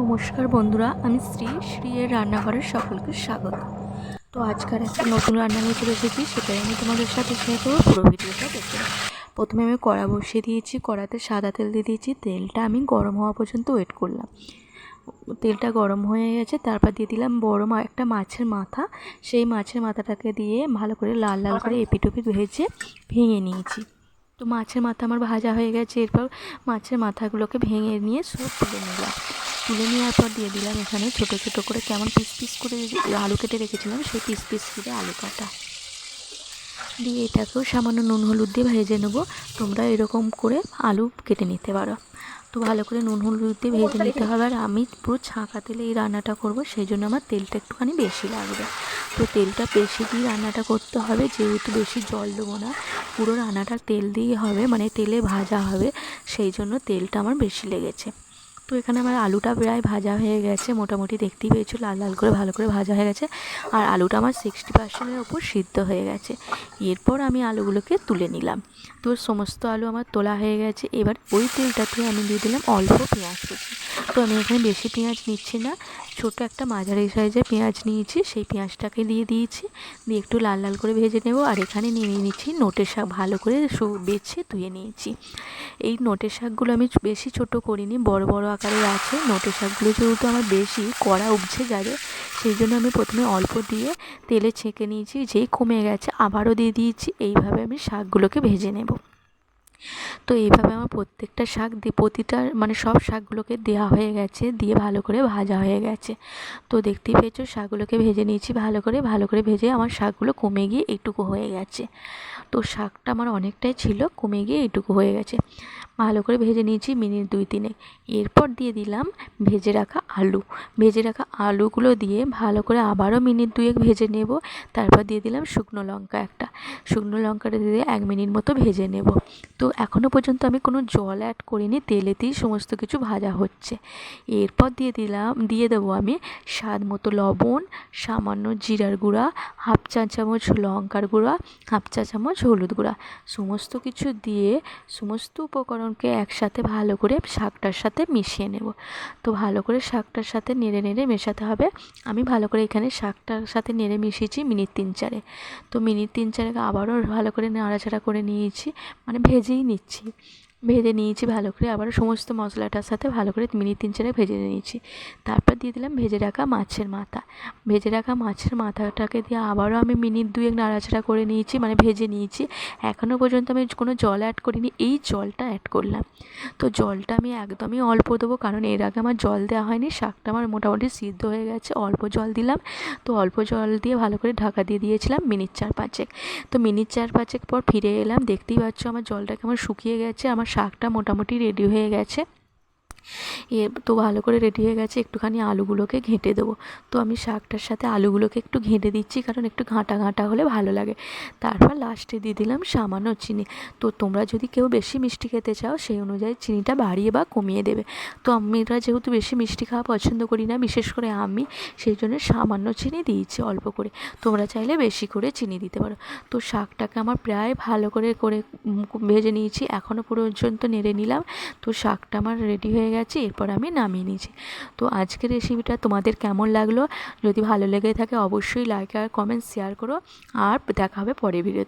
নমস্কার বন্ধুরা, আমি শ্রী শ্রী এর রান্নাঘরের সকলকে স্বাগত। তো আজকাল একটা নতুন রান্না নিয়ে চলে এসেছি, সেটাই আমি তোমাদের সাথে শেয়ার করব পুরো ভিডিওটা দেখে। প্রথমে আমি কড়া বসিয়ে দিয়েছি, কড়াতে সাদা তেল দিয়ে দিয়েছি, তেলটা আমি গরম হওয়া পর্যন্ত ওয়েট করলাম। তেলটা গরম হয়ে গেছে, তারপর দিয়ে দিলাম বড় একটা মাছের মাথা। সেই মাছের মাথাটাকে দিয়ে ভালো করে লাল লাল করে এপিটোপিট ভেজে ভেঙে নিয়েছি। তো মাছের মাথা আমার ভাজা হয়ে গেছে, এরপর মাছের মাথাগুলোকে ভেঙে নিয়ে সব তুলে নিলাম। তুলে নেওয়ার পর দিয়ে দিলাম এখানে ছোটো ছোটো করে কেমন পিস পিস করে আলু কেটে রেখেছিলাম, সেই পিস পিস করে আলু কাটা। দিয়ে এটাকেও সামান্য নুন, হলুদ দিয়ে ভেজে নেব। তোমরা এরকম করে আলু কেটে নিতে পারো। তো ভালো করে নুন, হলুদ দিয়ে ভেজে নিতে হবে। আর আমি পুরো ছাঁকা তেলে এই রান্নাটা করব, সেই জন্য আমার তেলটা একটুখানি বেশি লাগবে। তো তেলটা বেশি দিয়ে রান্নাটা করতে হবে, যেহেতু বেশি জল দেবো না, পুরো রান্নাটা তেল দিয়ে হবে মানে তেলে ভাজা হবে, সেই জন্য তেলটা আমার বেশি লেগেছে। তো এখানে আমার আলুটা প্রায় ভাজা হয়ে গেছে, মোটামুটি দেখতেই পেয়েছ, লাল লাল করে ভালো করে ভাজা হয়ে গেছে। আর আলুটা আমার সিক্সটি পার্সেন্টের ওপর সিদ্ধ হয়ে গেছে। এরপর আমি আলুগুলোকে তুলে নিলাম। তো সমস্ত আলু আমার তোলা হয়ে গেছে। এবার ওই তেলটাতে আমি দিয়ে দিলাম অল্প পেঁয়াজ কুচি। তো আমি এখানে বেশি পেঁয়াজ নিচ্ছি না। ছোটো একটা মাঝারি সাইজে পেঁয়াজ নিয়েছি, সেই পেঁয়াজটাকে দিয়ে দিয়েছি। দিয়ে একটু লাল লাল করে ভেজে নেব আর এখানে নিয়ে নিচ্ছি নোটের শাক ভালো করে বেছে ধুয়ে নিয়েছি। এই নোটের শাকগুলো আমি বেশি ছোট করিনি, বড় বড় আকারে আছে। নোটের শাকগুলো যেহেতু আমার বেশি, কড়া উপছে যাবে, সেই জন্য আমি প্রথমে অল্প দিয়ে তেলে ছেঁকে নিয়েছি, যেই কমে গেছে আবারও দিয়ে দিয়েছি। এইভাবে আমি শাকগুলোকে ভেজে নেব। তো এইভাবে আমার প্রত্যেকটা শাক দিয়ে, প্রতিটা মানে সব শাকগুলোকে দেওয়া হয়ে গেছে, দিয়ে ভালো করে ভাজা হয়ে গেছে। তো দেখতেই পেয়েছ, শাকগুলোকে ভেজে নিয়েছি, ভালো করে ভালো করে ভেজে আমার শাকগুলো কমে গিয়ে এইটুকু হয়ে গেছে। তো শাকটা আমার অনেকটাই ছিল, কমে গিয়ে এইটুকু হয়ে গেছে। ভালো করে ভেজে নিয়েছি মিনিট দুই তিনে এরপর দিয়ে দিলাম ভেজে রাখা আলু। ভেজে রাখা আলুগুলো দিয়ে ভালো করে আবারও মিনিট দুয়েক ভেজে নেব। তারপর দিয়ে দিলাম শুকনো লঙ্কা একটা। শুকনো লঙ্কাটা দিয়ে এক মিনিট মতো ভেজে নেব। তো এখনও পর্যন্ত আমি কোনো জল অ্যাড করিনি, তেলেতেই সমস্ত কিছু ভাজা হচ্ছে। এরপর দিয়ে দিলাম, দিয়ে দেবো আমি স্বাদ মতো লবণ, সামান্য জিরার গুঁড়া, হাফ চা চামচ লঙ্কার গুঁড়া, হাফ চা চামচ হলুদ গুঁড়া। সমস্ত কিছু দিয়ে সমস্ত উপকরণকে একসাথে ভালো করে শাকটার সাথে মিশিয়ে নেব। তো ভালো করে শাকটার সাথে নেড়ে নেড়ে মেশাতে হবে। আমি ভালো করে এখানে শাকটার সাথে নেড়ে মিশিয়েছি মিনিট তিন চারে। তো মিনিট তিন চারেক আবারও ভালো করে নাড়াচাড়া করে নিয়েছি। মানে ভেজেই নিচ্ছি। ভেজে নিয়েছি ভালো করে, আবার সমস্ত মশলাটার সাথে ভালো করে মিনিট তিন চারে ভেজে নিয়েছি। তারপর দিয়ে দিলাম ভেজে রাখা মাছের মাথা। ভেজে রাখা মাছের মাথাটাকে দিয়ে আবারও আমি মিনিট দুয়েক নাড়াচাড়া করে নিয়েছি মানে ভেজে নিয়েছি। এখনও পর্যন্ত আমি কোনো জল অ্যাড করিনি, এই জলটা অ্যাড করলাম। তো জলটা আমি একদমই অল্প দেবো, কারণ এর আগে আমার জল দেওয়া হয়নি, শাকটা আমার মোটামুটি সিদ্ধ হয়ে গেছে, অল্প জল দিলাম। তো অল্প জল দিয়ে ভালো করে ঢাকা দিয়ে দিয়েছিলাম মিনিট চার পাঁচেক। তো মিনিট চার পাঁচেক পর ফিরে এলাম, দেখতেই পাচ্ছ আমার জলটা কেমন শুকিয়ে গেছে, আমার শাকটা মোটামুটি রেডি হয়ে গেছে। এ, তো ভালো করে রেডি হয়ে গেছে, একটুখানি আলুগুলোকে ঘেঁটে দেবো। তো আমি শাকটার সাথে আলুগুলোকে একটু ঘেঁটে দিচ্ছি, কারণ একটু ঘাঁটা ঘাঁটা হলে ভালো লাগে। তারপর লাস্টে দিয়ে দিলাম সামান্য চিনি। তো তোমরা যদি কেউ বেশি মিষ্টি খেতে চাও, সেই অনুযায়ী চিনিটা বাড়িয়ে বা কমিয়ে দেবে। তো আমরা যেহেতু বেশি মিষ্টি খাওয়া পছন্দ করি না, বিশেষ করে আমি, সেই জন্য সামান্য চিনি দিয়েছি অল্প করে। তোমরা চাইলে বেশি করে চিনি দিতে পারো। তো শাকটাকে আমার প্রায় ভালো করে করে ভেজে নিয়েছি এখনও পর্যন্ত নেড়ে নিলাম। তো শাকটা আমার রেডি হয়ে গেছে, এরপর আমি নামিয়ে নিয়েছি। তো আজকের রেসিপিটা তোমাদের কেমন লাগল? যদি ভালো লেগে থাকে অবশ্যই লাইক আর কমেন্ট শেয়ার করো। আর দেখা হবে পরে ভিডিওতে